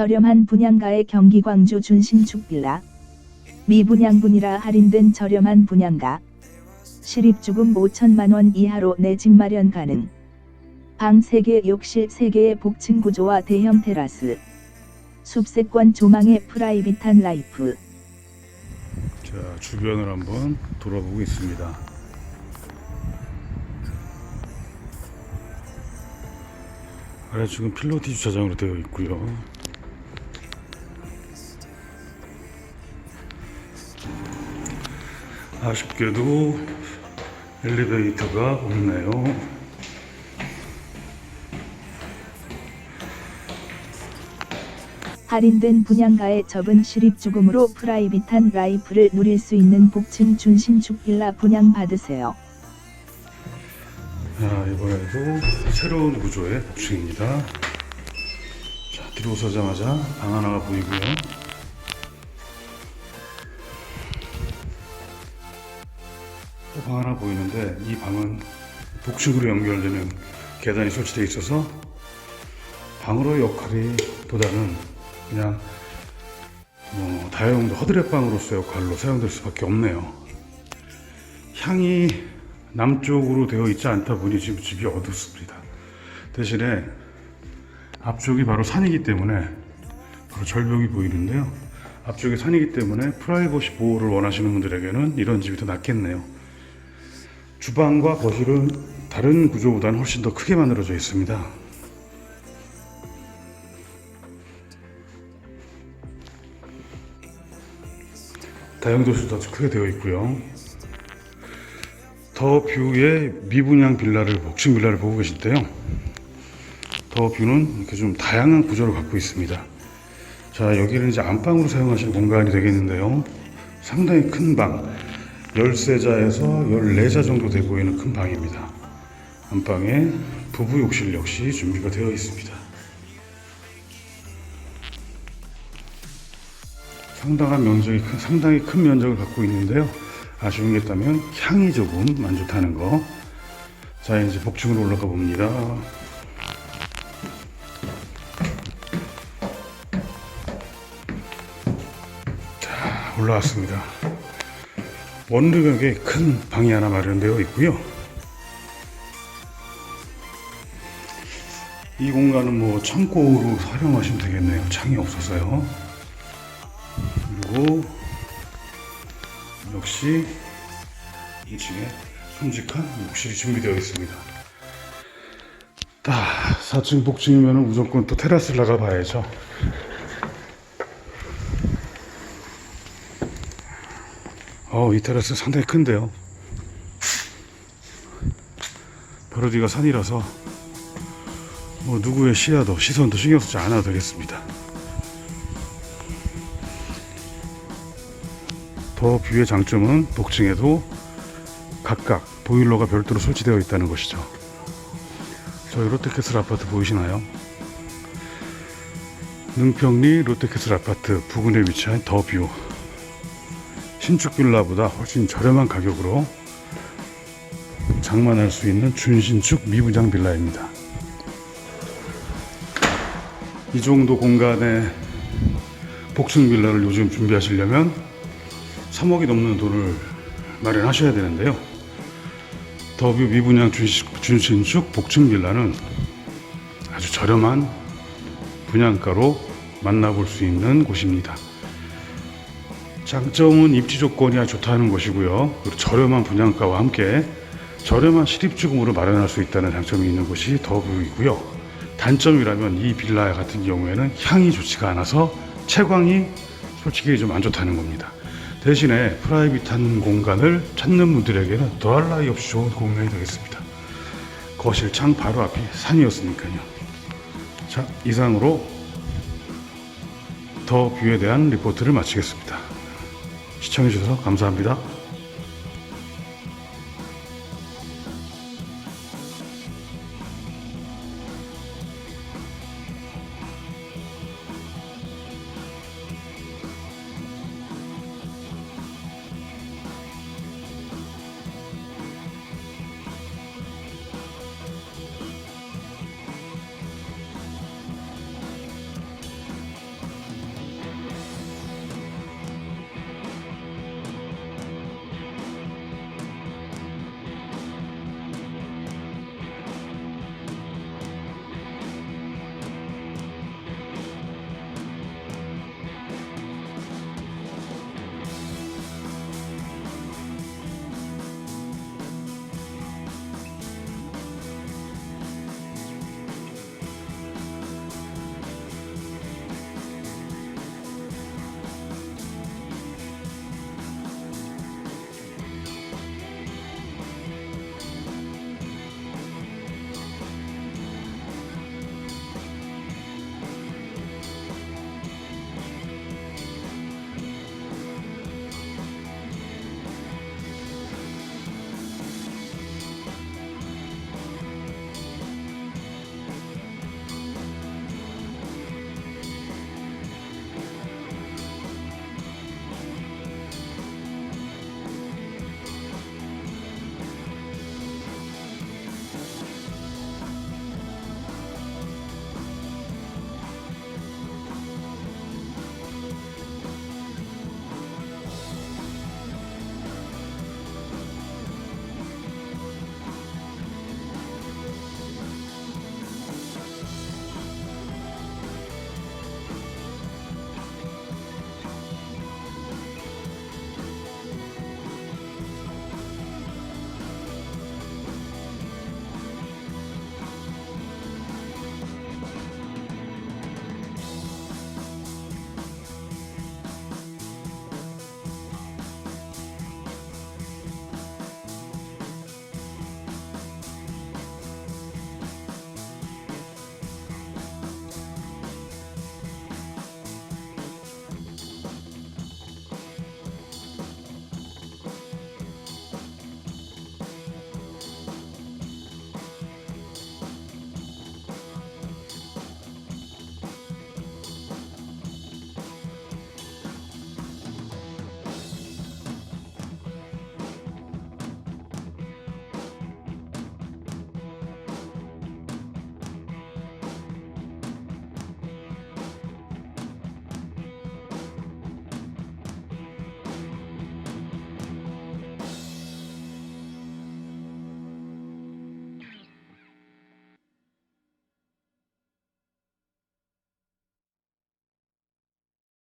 저렴한 분양가의 경기 광주 준신축 빌라. 미분양분이라 할인된 저렴한 분양가. 실입주금 5천만 원 이하로 내 집 마련 가능. 방 3개, 욕실 3개의 복층 구조와 대형 테라스. 숲세권 조망의 프라이빗한 라이프. 자, 주변을 한번 돌아보고 있습니다. 아래 지금 필로티 주차장으로 되어 있고요. 아쉽게도 엘리베이터가 없네요. 할인된 분양가의 적은 실입주금으로 프라이빗한 라이프를 누릴 수 있는 복층 준신축 빌라 분양 받으세요. 자, 이번에도 새로운 구조의 복층입니다. 자, 들어서자마자 방 하나가 보이고요. 방 하나 보이는데 이 방은 복층으로 연결되는 계단이 설치되어 있어서 방으로 역할이 보다는 그냥 뭐 다용도 허드렛방으로서 역할로 사용될 수밖에 없네요. 향이 남쪽으로 되어 있지 않다 보니 지금 집이 어둡습니다. 대신에 앞쪽이 바로 산이기 때문에 바로 절벽이 보이는데요. 앞쪽이 산이기 때문에 프라이버시 보호를 원하시는 분들에게는 이런 집이 더 낫겠네요. 주방과 거실은 다른 구조보다는 훨씬 더 크게 만들어져 있습니다. 다용도실도 아주 크게 되어 있고요. 더 뷰의 미분양 빌라를 복층 빌라를 보고 계신데요. 더 뷰는 이렇게 좀 다양한 구조를 갖고 있습니다. 자 여기는 이제 안방으로 사용하시는 공간이 되겠는데요. 상당히 큰 방, 13자에서 14자 정도 돼 보이는 큰 방입니다. 안방에 부부 욕실 역시 준비가 되어 있습니다. 상당한 면적이 큰, 상당히 큰 면적을 갖고 있는데요. 아쉬운 게 있다면 향이 조금 안 좋다는 거. 자 이제 복층으로 올라가 봅니다. 자 올라왔습니다. 원룸격에 큰 방이 하나 마련되어 있고요. 이 공간은 뭐 창고로 활용하시면 되겠네요. 창이 없어서요. 그리고 역시 2층에 큼직한 욕실이 준비되어 있습니다. 딱 4층 복층이면 무조건 또 테라스를 나가 봐야죠. 어, 이 테라스 상당히 큰데요. 바로 뒤가 산이라서 뭐 누구의 시야도 시선도 신경 쓰지 않아도 되겠습니다. 더 뷰의 장점은 복층에도 각각 보일러가 별도로 설치되어 있다는 것이죠. 저희 롯데캐슬 아파트 보이시나요? 능평리 롯데캐슬 아파트 부근에 위치한 더 뷰. 신축 빌라보다 훨씬 저렴한 가격으로 장만할 수 있는 준신축 미분양 빌라입니다. 이 정도 공간에 복층 빌라를 요즘 준비하시려면 3억이 넘는 돈을 마련하셔야 되는데요. 더뷰 미분양 준신축 복층 빌라는 아주 저렴한 분양가로 만나볼 수 있는 곳입니다. 장점은 입지 조건이 아주 좋다는 것이고요. 그리고 저렴한 분양가와 함께 저렴한 실입주금으로 마련할 수 있다는 장점이 있는 곳이 더뷰이고요. 단점이라면 이 빌라 같은 경우에는 향이 좋지가 않아서 채광이 솔직히 좀 안 좋다는 겁니다. 대신에 프라이빗한 공간을 찾는 분들에게는 더할 나위 없이 좋은 공간이 되겠습니다. 거실 창 바로 앞이 산이었으니까요. 자, 이상으로 더 뷰에 대한 리포트를 마치겠습니다. 시청해주셔서 감사합니다.